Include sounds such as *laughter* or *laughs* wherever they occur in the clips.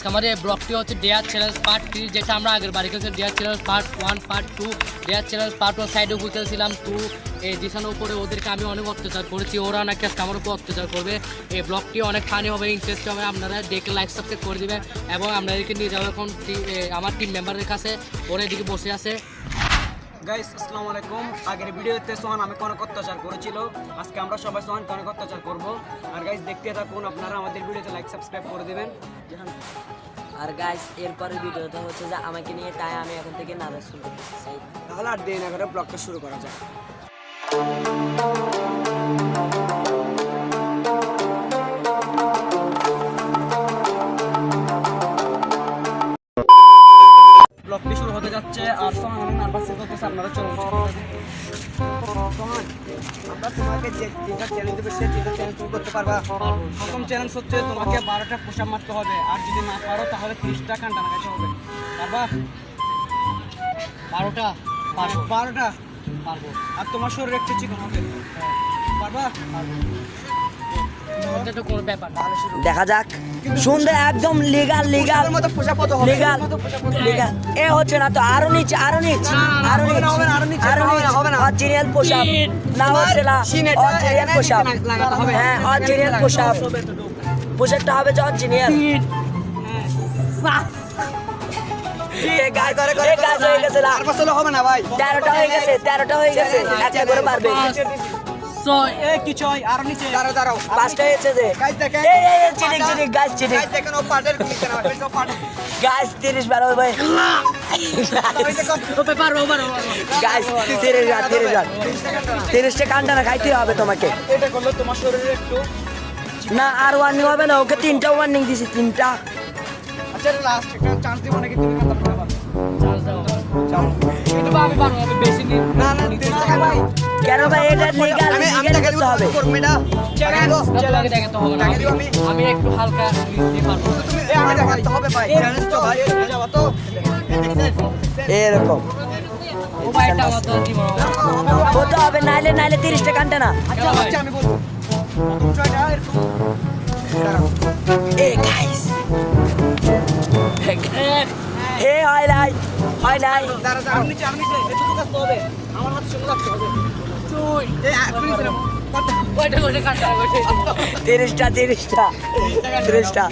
আজকে আমাদের এই ব্লগটি হচ্ছে ডেয়ার চ্যানেল পার্ট থ্রি যেটা আমরা আগের বাড়ি খেলছি dare channel part one part two dare channel part one সাইডে উপর খেলছিলাম। টু এই দিশানোর উপরে ওদেরকে আমি অনেক অত্যাচার করেছি। ওরা অনেক আজকে আমার উপর অত্যাচার করবে। এই ব্লগটি অনেক ফানি হবে ইন্টারেস্ট হবে। আপনারা দেখে লাইক সাবস্ক্রাইব করে দেবেন। এবং আপনাদেরকে নিয়ে যাব এখন। আমার টিম মেম্বারের কাছে। ওরা এদিকে বসে আছে। গাইস আসসালামু আলাইকুম। আগের ভিডিওতে সোহান আমি অনেক অত্যাচার করেছিল। আজকে আমরা সবাই সোহানকে অনেক অত্যাচার করব। আর গাইস দেখতে থাকুন আপনারা আমাদের ভিডিওতে লাইক সাবস্ক্রাইব করে দিবেন। আর গাইস এরপরের ভিডিওটা হচ্ছে যে আমাকে নিয়ে তাই আমি এখন থেকে নামাজ শুনতে চাই। তাহলে আর দেরি না করে ব্লগটা শুরু করা যাক। ব্লগটি শুরু হতে যাচ্ছে আর সোহান অনেক নার্ভাস ফিল করতেছে আপনারা চলুন আমরা তোমাকে যে তিনটা চ্যালেঞ্জ দেবে সেই তিনটা চ্যালেঞ্জ তুমি করতে পারবা। প্রথম চ্যালেঞ্জ হচ্ছে তোমাকে বারোটা পোশাক মারতে হবে। আর যদি না পারো তাহলে তিরিশটা কান্টা লাগাতে হবে। পারবা? বারোটা? পারব। বারোটা। পারব। আর তোমার শরীর একটু চিকন হবে। পারবা? না। দেখা যাক। সুন্দর একদম লিগাল লিগাল লিগাল লিগাল এ হচ্ছে না তো আরও নিচে আরও নিচে আরও নিচে আরও নিচে। অরিজিনাল পোশাক। না হচ্ছে না অরিজিনাল এখানে পোশাক। হ্যাঁ অরিজিনাল পোশাক। পোশাকটা হবে যে অরিজিনাল হয়ে তেরোটা হয়ে গেছে তেরোটা হয়ে গেছে। একটা করে পারবে। এ আর নিচে। দাঁড়াও দাঁড়াও। পাঁচটা হয়েছে যে। গাইস দেখেন এই এই এই, চিনিক চিনিক গাছ চিনিক। গাইস দেখেন ও পাটের নিচে না পাটের গাছ বারো ভাই ও খাইতে হবে তোমাকে। এটা করলে তোমার শরীরে একটু না আর ওয়ার্নিং হবে না ওকে তিনটা ওয়ার্নিং দিছি তিনটা। আচ্ছা লাস্ট একটা চান্স দিব নাকি তুমি কেন ভাই এটা লিগাল হবে। আমি একটু হালকা এরকম। হবে। নাইলে নাইলে তিরিশটা কান্টা না। আচ্ছা আচ্ছা এ গাইস হে হয় নাই হয় নাই। তিরিশটা তিরিশটা নিচে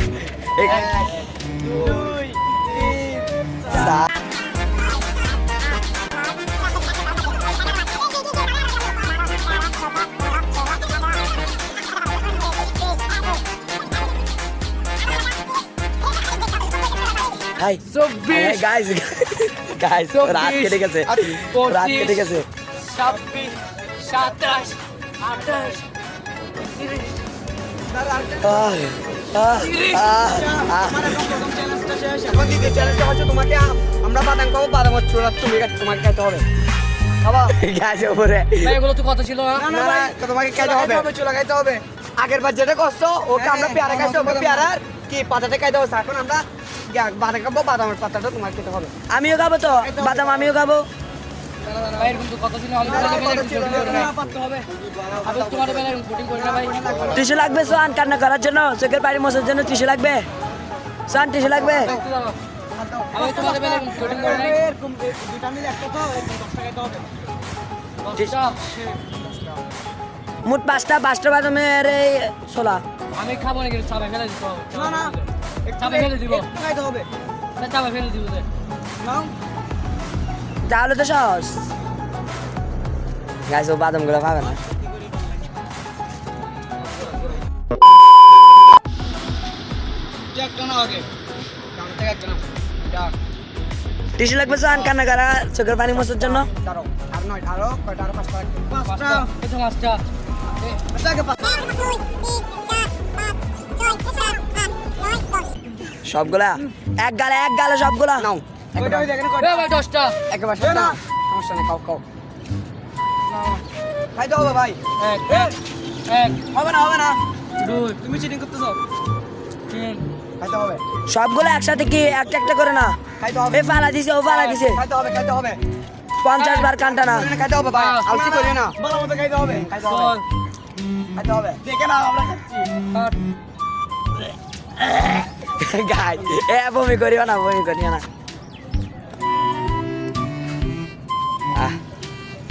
হাই চব্বিশ। গাইস গাইস রাত কেটে গেছে। রাত কেটে গেছে। ছাব্বিশ সাতাশ আঠাশ হচ্ছে তোমাকে আমরা বাদাম খাব বাদাম হচ্ছে তুমি তোমাকে খাইতে হবে আগের বার যেটা কষ্ট ওকে আমরা পেয়ারা খাইছি ওকে পেয়ারার কি পাতাটা খাইতে হবে? এখন আমরা বাদাম খাব বাদামের পাতাটা তোমাকে খেতে হবে। আমিও খাব তো বাদাম আমিও খাব। টিস্যু লাগবে। সোহান কান্না করার জন্য চোখের মোছার জন্য টিস্যু লাগবে। সোহান টিস্যু লাগবে। মোট পাঁচটা পাঁচটা বাদামের এই ছোলা। আমি খাব না কিন্তু চাপে ফেলে দিতে হবে। না না। নাও। তাহলে তো সহজ। গাছ ও বাদামগুলো খাবে না। একটা না টিস্যু লাগবে সোহান কান্না করা চোখের পানি মোছার জন্য। আর নয় আরও কয়টা? আরও পাঁচটা। পাঁচটা পাঁচটা। সবগুলা? এক গালে এক গালে সবগুলা? নাও। কয়টা হইছে এখানে এ কয়টা ভাই দশটা। একেবারে সমস্যা নেই খাও খাও। খাইতে হবে ভাই। এক এক এক। হবে না হবে না। তুমি চিটিং করতেছো? তিন। সবগুলো একসাথে কি একটা একটা করে না? খাইতে হবে। এ ফালা দিছে ও ফালা দিছে। হবে খাইতে পঞ্চাশ বার কান্টা না। খাইতে হবে ভাই। আলসি না। খাইতে হবে। খাইতে হবে। খাইতে হবে। দেখে না আমরা খাচ্ছি। গাই এ বমি করিও না বমি করিও না।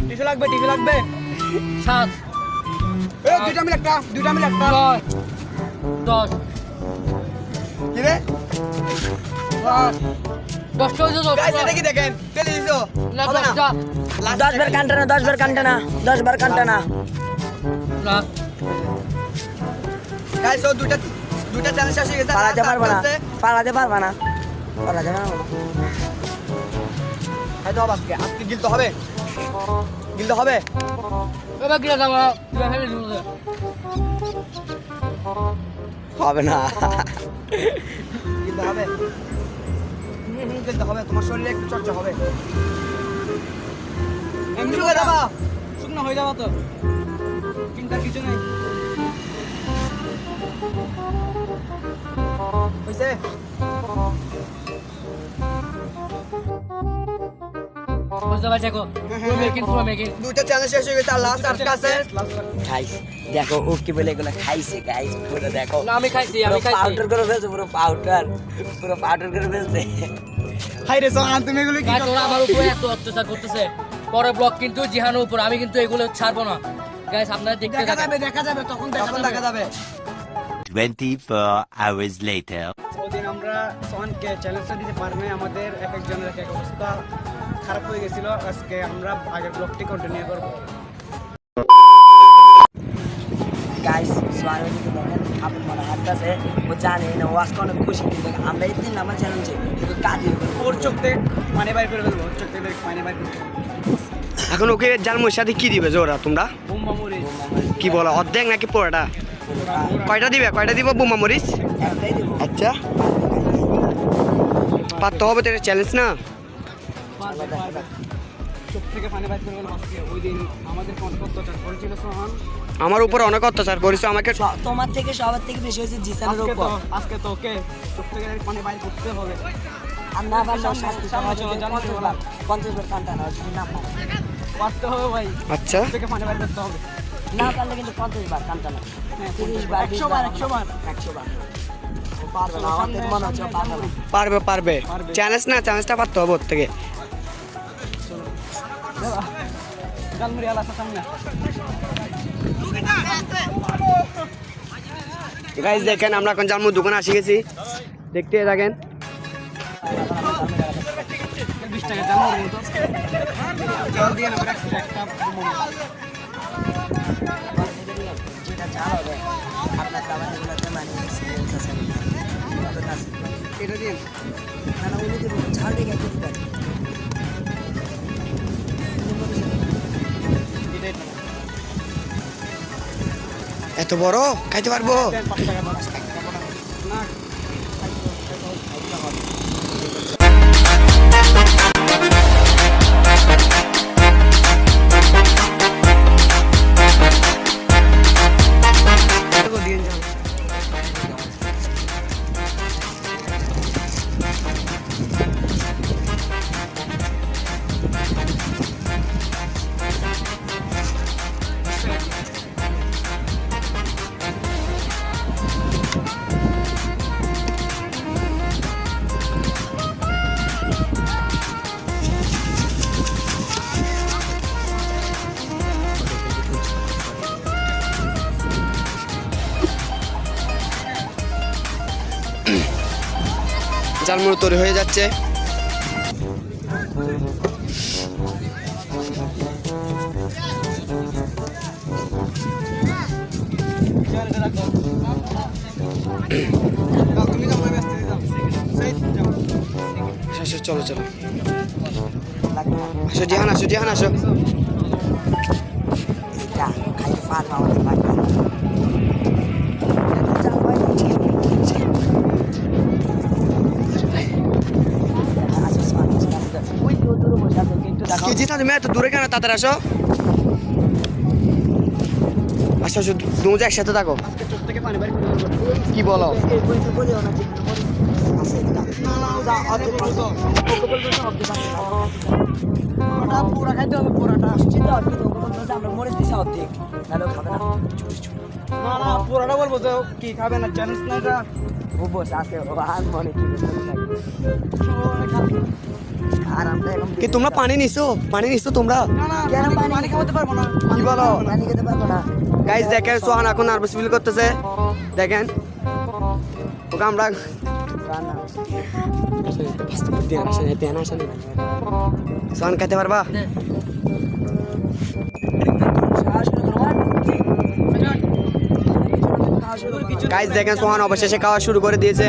টিস্যু লাগবে টিস্যু লাগবে। সাত এ দুইটা মিলে একটা দুইটা মিলে একটা। নয় দশ। কি রে? কি দেখেন? ফেলে দিছো? না দশটা। দশ বার কান্টা না দশ বার কান্টা না দশ বার কান্টা না। না গাইস ও দুইটা দুইটা চ্যালেঞ্জ শেষ হয়ে গেছে পালাতে পারব না। পালাতে পারবা না। পালাতে পারব না। হবে আজকে আজকে গিলতে হবে। গিলতে হবে। এবার গিয়ে যাব হবে না। গিলতে হবে। গিলতে হবে তোমার শরীরে একটু চর্চা হবে। এমনি হয়ে যাবা। শুকনো হয়ে যাবা তো। চিন্তার কিছু নেই। হয়েছে এখন। পুরো মেকিং পুরো মেকিং দুইটা চ্যালেঞ্জ শেষ হয়ে গেছে আর লাস্ট আটটা আছে খাইস দেখো ও কি বলে এগুলো খাইছে গাইস পুরো দেখো। না আমি খাইছি আমি খাইছি। পাউডার করে ফেলছে পুরো পাউডার পুরো পাউডার করে ফেলছে। হাই রে সোহান তুমি এগুলো কি করছ? আমার উপরে এত অত্যাচার করতেছে। পরে ব্লক কিন্তু জিহানের উপর আমি কিন্তু এগুলো ছাড়বো না। গাইস আপনারা দেখতে দেখা যাবে দেখা যাবে তখন তখন দেখা যাবে। 24 hours later. ওদিন আমরা সোহানকে চ্যালেঞ্জটা দিতে আমাদের এক একজনের এক এক অবস্থা খারাপ হয়ে গেছিল। আজকে আমরা আগের ব্লগটি কন্টিনিউ করব। গাইস মনে হাঁটতেছে ও জানে না ও আজকে অনেক খুশি। কিন্তু আমরা এই তিন নাম্বার চ্যালেঞ্জে কিন্তু কাজে ওর চোখ থেকে পানি বাইর করে ফেলব ওর চোখ থেকে পানি বাইর করে এখন ওকে জালমুর সাথে কি দিবে জোরা তোমরা? কি বলো অর্ধেক নাকি পুরোটা? কয়টা দিবে? কয়টা দিব বোমা মরিচ? আচ্ছা। পারতে হবে তো এটা চ্যালেঞ্জ না? আমার উপর অনেক অত্যাচার করেছ আমাকে তোমার থেকে সবার থেকে বেশি হয়েছে জিসানের উপর। আজকে তো ওকে চোখ থেকে পানি বাইর করতে হবে। আর না পারলেও শাস্তি সামনে সমাজে জানো পঞ্চাশ। বার বার না যদি না পারতে হবে ভাই। আচ্ছা। থেকে পানি বাইর করতে হবে। না পারলে কিন্তু পঞ্চাশ বার কান্টা না। হ্যাঁ, তিরিশ বার একশো বার একশো বার। একশো বার। পারবে মনে পারবে। চ্যালেঞ্জ না চ্যালেঞ্জটা পারতে হবে ওর থেকে। গাইজ দেখেন আমরা এখন জালমুর দোকানে আসি গেছি। দেখতে থাকেন। বিশ টাকা যেটা হবে আপনার দাবার এগুলোতে মানে এক্সপিরিয়েন্স না না উনি এত বড়? খাইতে পারব? জালমুড়ি তৈরি হয়ে যাচ্ছে। চলো চলো। আসো জিহান আসো জিহান আসো। খাইতে তুমি এত দূরে কেন তাড়াতাড়ি আসো? আসো আসো দুজন একসাথে থাকো। কি বলো? পুরো খাইতে হবে পুরোটা আসছি তো আমরা মরে দিছি অর্ধেক খাবে না না না পুরোটা বলব যে কি খাবে না চ্যালেঞ্জ না এটা? ও বসে আছে ও আর মনে কি কি তোমরা পানি নিছো? পানি নিছো তোমরা? না না পানি- পানি- পানি পারব না। কি বলো? পানি খেতে পারব না। গাইস দেখেন সোহান এখন নার্ভাস ফিল করতেছে। দেখেন। ওকে আমরা সোহান খাইতে পারবা? গাইস দেখেন সোহান অবশেষে খাওয়া শুরু করে দিয়েছে।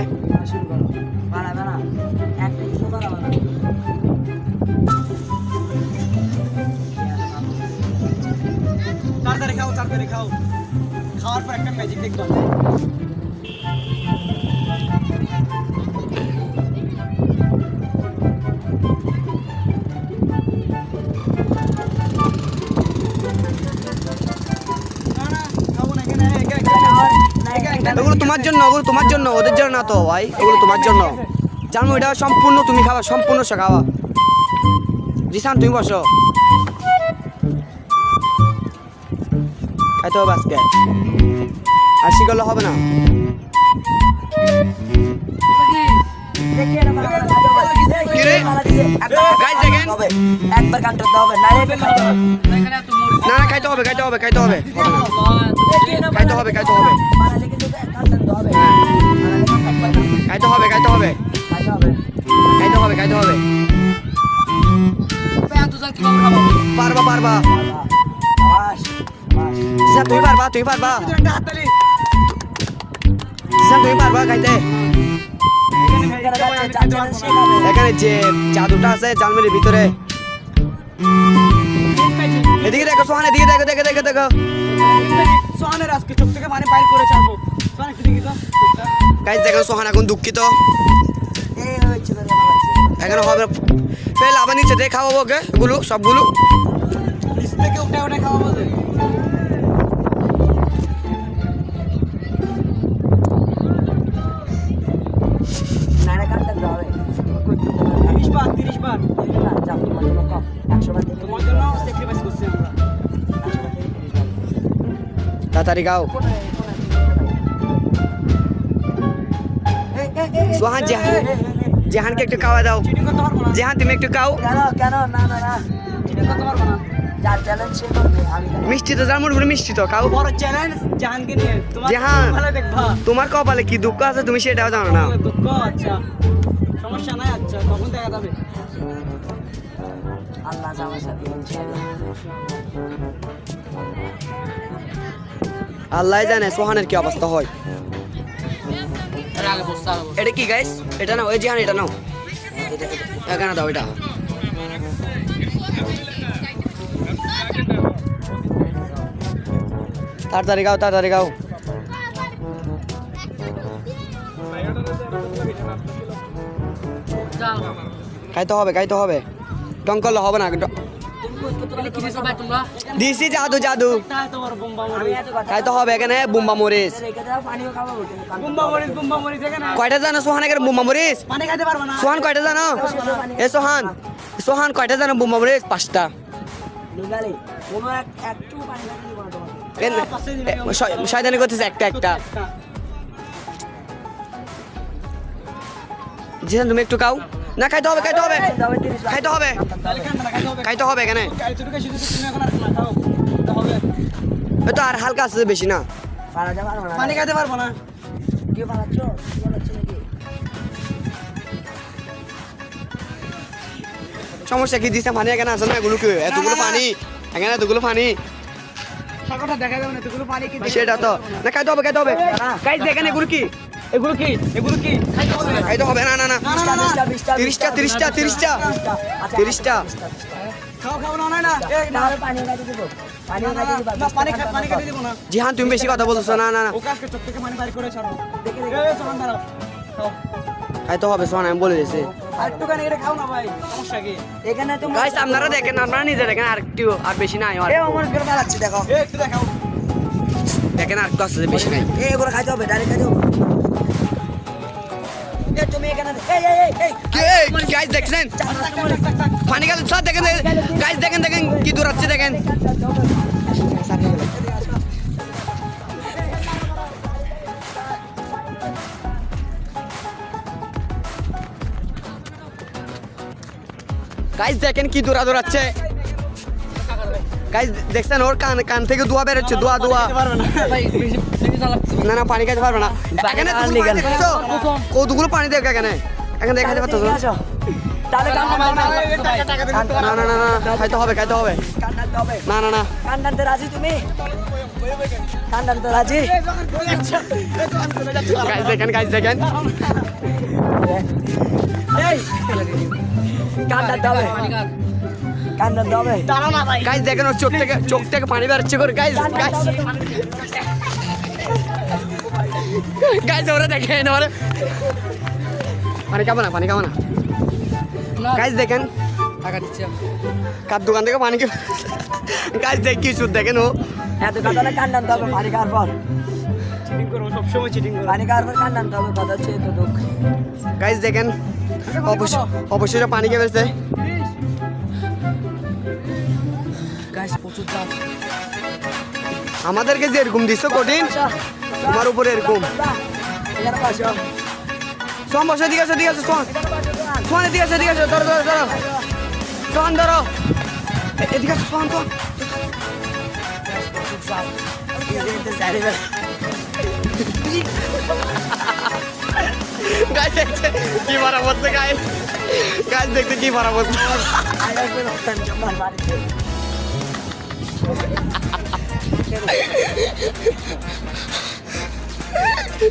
ওগুলো তোমার জন্য ওগুলো তোমার জন্য ওদের জন্য না তো ভাই ওগুলো তোমার জন্য। জানো এটা সম্পূর্ণ তুমি খাওয়া সম্পূর্ণ সে খাওয়া জিসান তুমি বসো। খাইতে হবে আজকে। আর শিখলে হবে। না না, খাইতে হবে। খাইতে হবে খাইতে হবে। খাইতে হবে খাইতে হবে। খাইতে হবে। খাইতে হবে। খাইতে হবে। খাইতে হবে। পারবা পারবা। পারবা পারবা। তুমি পারবা খাইতে এখানে যে জাদুটা আছে জালমেরির ভিতরে। এদিকে দেখো সোহান এদিকে দেখো দেখো দেখো দেখো। সোহানের আজকে চোখ থেকে পানি বাইর করে ছাড়বো। গাইজ দেখো সোহান এখন দুঃখিত। এখানে হবে ফেল আবার নিচে দিয়ে খাওয়াবো ওকে এগুলো সবগুলো। তাড়াতাড়ি খাও এই, জাহান। জাহানকে একটু খাওয়া দাও জাহান তুমি একটু খাও কেন না না না? মিষ্টি তো জামুরগুলো মিষ্টি তো খাও বড় চ্যালেঞ্জ জাহানকে নিয়ে তোমার জাহান। তোমার কপালে কি দুঃখ আছে তুমি সেটাও জানো না দুঃখ আচ্ছা সমস্যা নাই আচ্ছা তখন দেখা যাবে আল্লাহ আছে আমার সাথে আল্লাহ জানে সোহানের কি অবস্থা হয় এটা কি গাইস এটা নাও ওই জাহান এটা নাও। এখানে দাও এটা। তাড়াতাড়ি গাও তাড়াতাড়ি গাও। খাইতে হবে খাইতে হবে। টং করলে হবে না দিছো জাদু জাদু। তাই খাইতে হবে এখানে বুম্বা মরিচ। কয়টা জানো সোহান এখানে বুম্বা মরিচ? সোহান কয়টা জানো? এ সোহান সোহান কয়টা জানো বুম্বা মরিচ? পাঁচটা। শয়তানি করতেছে একটা একটা। জিসান তুমি একটু খাও। না খাইতে হবে খাইতে হবে। খাইতে হবে খাইতে হবে তাহলে খান না খাইতে হবে। খাইতে হবে এখানে। ছোট কাশি যদি তুমি এখন আর না। খাও তা হবে ওই তো আর হালকা আছে বেশি না। পারাতে পারব না পানি খাইতে পারব না সমস্যা কি দিছে? পানি এখানে আছে না এগুলো কি? এতগুলো পানি। এখানে এতগুলো পানি। সেটা তো। না খাইতে হবে খাইতে হবে। গাইজ দেখেন এগুলো কি? এগুলো কি? এগুলো কি? খাইতে হবে? না না না। তিরিশটা তিরিশটা তিরিশটা তিরিশটা খাও খাও না না না। এই না। তাহলে পানি খাইতে দিব। পানি না, খাইতে না, দিবা না পানি খা- পানি খেতে দিব না। জিহান তুমি বেশি কথা বলছো না না সোহান খাইতে হবে শোন আমি বলে দিয়েছি আর একটুখানি এটা খাও না ভাই সমস্যা কি? এখানে তো গাইস আপনারা দেখেন আপনারা নিজে দেখেন আর একটু আর বেশি নাই দেখেন আর একটু আছে বেশি নাই। এগুলো খাইতে হবে ডাইরেক্ট খাইতে হবে। দেখছেন? পানি গেল স্যার দেখেন গাইস দেখেন দেখেন কি দূর আছে দেখেন। গাইস দেখেন কি দূরা দূরাচ্ছে গাইস দেখছেন ওর কান কান থেকে দোয়া বেরোচ্ছে দোয়া দোয়া। না না পানি খাইতে পারবে না। এখানে? কতগুলো পানি দেখ এখানে। এখানে। তাহলে কান্নান দাও না। না না না খাইতে হবে খাইতে হবে। না না না। কান্নানতে রাজি তুমি? রাজি? দেখেন এই হবে। ওর চোখ থেকে চোখ থেকে পানি বেরোচ্ছে করে। গাইস গাইস গাইস ওরা দেখেন ওরা পানি খাব না পানি খাব না। দেখেন। টাকা দিচ্ছি কার দোকান থেকে পানি গাইস দেখ কি সুদ দেখেন ও। এত কথা না কান্নান হবে পানি খাওয়ার পর। চিটিং করব সবসময় চিটিং পানি খাওয়ার পর কান্নান হবে কথা হচ্ছে এত দুঃখ। দেখেন অবশ্যই অবশ্যই পানি খেয়ে ফেলছে। আমাদেরকে যে এরকম দিচ্ছ কঠিন তোমার উপরে এরকম। এখানে বসো দিকে আছে দিকে আছে সোহান। সোহান, এদিকে আছে এদিকে আছে ধরো ধরো ধরো। সোহান, ধরো। এদিকে আছে গাছ দেখতে কি গাছ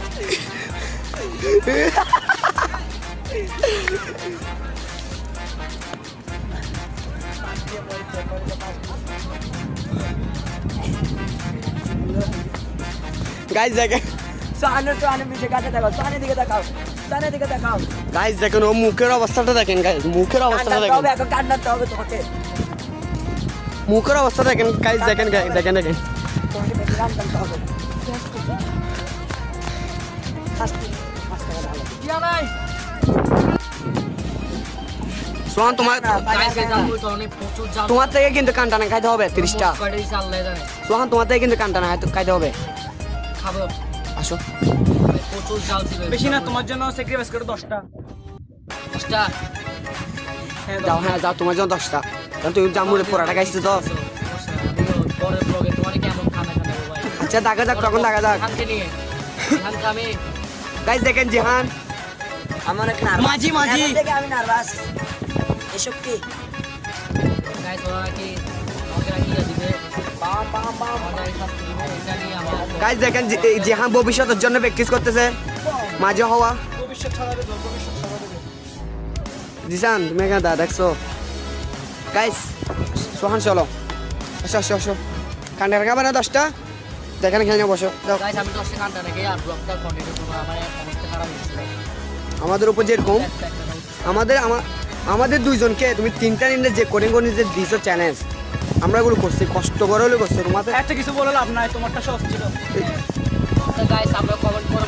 দেখেন সামনে সামনে পিছিয়ে কাছে দেখাও সামনে দিকে দেখাও সামনে দিকে দেখাও গাছ দেখেন ও মুখের অবস্থাটা দেখেন গাছ মুখের অবস্থাটা কান্নাতে দেখেন হবে এখন কান্নাতে হবে তোমাকে মুখের অবস্থা দেখেন গাছ দেখেন guys, দেখেন দেখেন তোমাকে বেশি রাম সোহান তোমার তোমার থেকে কিন্তু কানটানা খাইতে হবে তিরিশটা। সোহান তোমার থেকে কিন্তু কানটানা খাইতে হবে। আসো। বেশি না তোমার জন্য স্যাক্রিফাইস করে দশটা। দশটা? হ্যাঁ যাও হ্যাঁ যাও তোমার জন্য দশটা। কারণ তুমি জামুরে পোড়াটা খাইছো তো। আচ্ছা দেখা যাক তখন দেখা যাক। আমি গাইজ দেখেন জিহান। আমার অনেক নার্ভাস মাঝি, মাঝি। থেকে আমি নার্ভাস এসব কি? গাইস ওরা আমার গাইজ দেখেন জিহান ভবিষ্যতের জন্য প্র্যাকটিস করতেছে। মাঝে হওয়া। জিসান তুমি এখানে দা দেখছ? গাইস সোহান চলো। আসো আসো আসো। কান্ডার খাবে না দশটা? দেখেন এখানে বসো। আমি দশটা ঘণ্টা নাকি আর ব্লগটা কন্টিনিউ করব আমার অবস্থা খারাপ হয়েছিল আমাদের উপর যেরকম আমাদের আমাদের দুইজনকে তুমি তিনটা নিলে যে কোডিং কোডিং যে দিছো চ্যালেঞ্জ আমরা এগুলো করছি কষ্ট করে হলে করছি তোমাদের একটা কিছু বলে লাভ নাই তোমারটা সহজ ছিল। গাইস আমরা কমেন্ট করে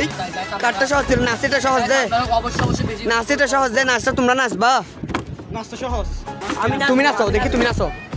এই সহজ নাচটা সহজ দে। Guys, আপনারা অবশ্যই অবশ্যই বেশি নাচটা সহজ দে নাচটা তোমরা নাচবা। নাচতে সহজ। আমি তুমি নাচো দেখি তুমি নাচো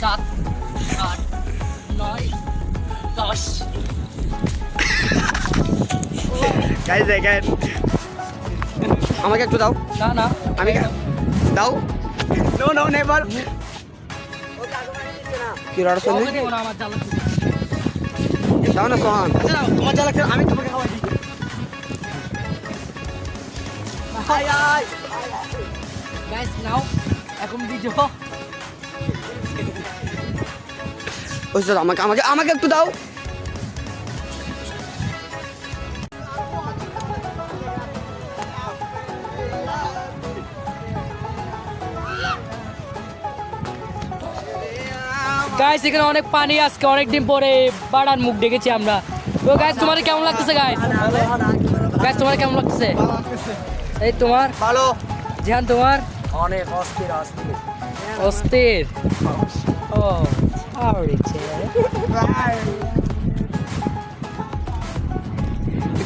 সাত আট নয় দশ। গাইজ দেখেন আমাকে একটু দাও। না না। আমি দাও। নো নো নেভার কি রড় শুনলি? ওকে না আমার জ্বালা দাও না সোহান। তোমার যা লাগছে আমি তোমাকে খাওয়াই গাইস নাও এখন ভিডিও আমাকে আমাকে আমাকে একটু দাও। গাইস এখানে অনেক পানি আজকে অনেকদিন পরে বাড়ার মুখ ডেকেছি আমরা। তো গাইস তোমার কেমন লাগতেছে গাইস গাইস তোমার কেমন লাগতেছে? এই তোমার? ভালো। জিহান তোমার? অনেক অস্থির অস্থির। অস্থির? ও।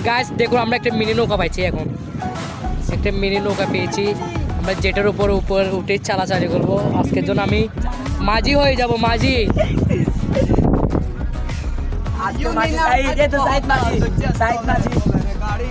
গাইস দেখুন আমরা একটা মিনি নৌকা পাইছি এখন। একটা মিনি নৌকা পেয়েছি। আমরা যেটার উপর উপর উঠে চালাচালি করব। আজকের জন্য আমি মাঝি হয়ে যাব মাঝি। গাড়ি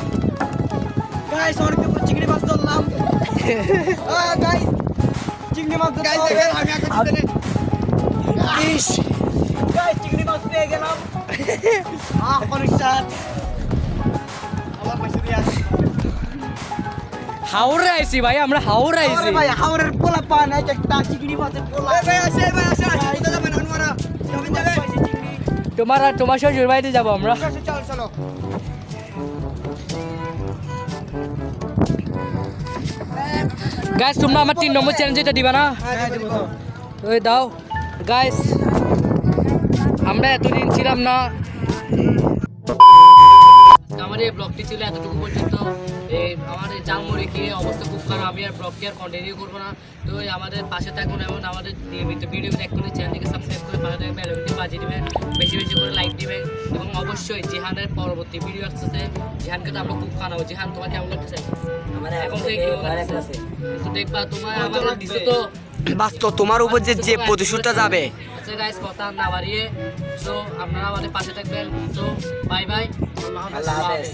গাইস অনেক চিংড়ি মাছ ধরলাম। *laughs* গাইস চিংড়ি মাছ গাইস দেখেন আমি গাইস চিংড়ি মাছ পেয়ে গেলাম। *laughs* আহ অনেক স্বাদ। আমার পাশে দিয়ে আসি। হাওড়ে আইছি ভাই আমরা হাওড়ে আইছি। ভাই হাওরের পোলা পা নাই একটা চিংড়ি মাছের পোলা। ভাই আসে ভাই আসে আসে যাবেন অনুমানা যাবেন যাবেন। তোমার আর তোমার শ্বশুর বাড়িতে যাব আমরা। গাইস তোমরা আমার তিন নম্বর চ্যালেঞ্জ এটা দিবা না? হ্যাঁ ওই দাও। গাইস আমরা এতদিন ছিলাম না। আমার এই ব্লগটি ছিল এতটুকু পর্যন্ত। এই আমার এই জালমুড়ি খেয়ে অবস্থা খুব খারাপ। আমি আর ব্লগটি আর কন্টিনিউ করব না? তো আমাদের পাশে থাকুন এবং আমাদের নিয়মিত ভিডিও দেখ করে চ্যানেলটিকে সাবস্ক্রাইব করে পাশে থাকবেন বেলবটি বাজিয়ে দিবেন। বেশি বেশি করে লাইক দিবেন। এবং অবশ্যই জিহানের পরবর্তী ভিডিও আসতেছে। জিহানকে তো আমরা খুব খানাবো জিহান তোমার কেমন লাগতেছে আমার এখন এখন থেকে দেখবা তোমার আমাদের দিছে তো। বাস্তব তোমার উপর যে যে প্রতিশোধটা যাবে। আচ্ছা গাইস কথা না বাড়িয়ে। তো আপনারা আমাদের পাশে থাকবেন। তো বাই বাই আল্লাহ হাফেজ।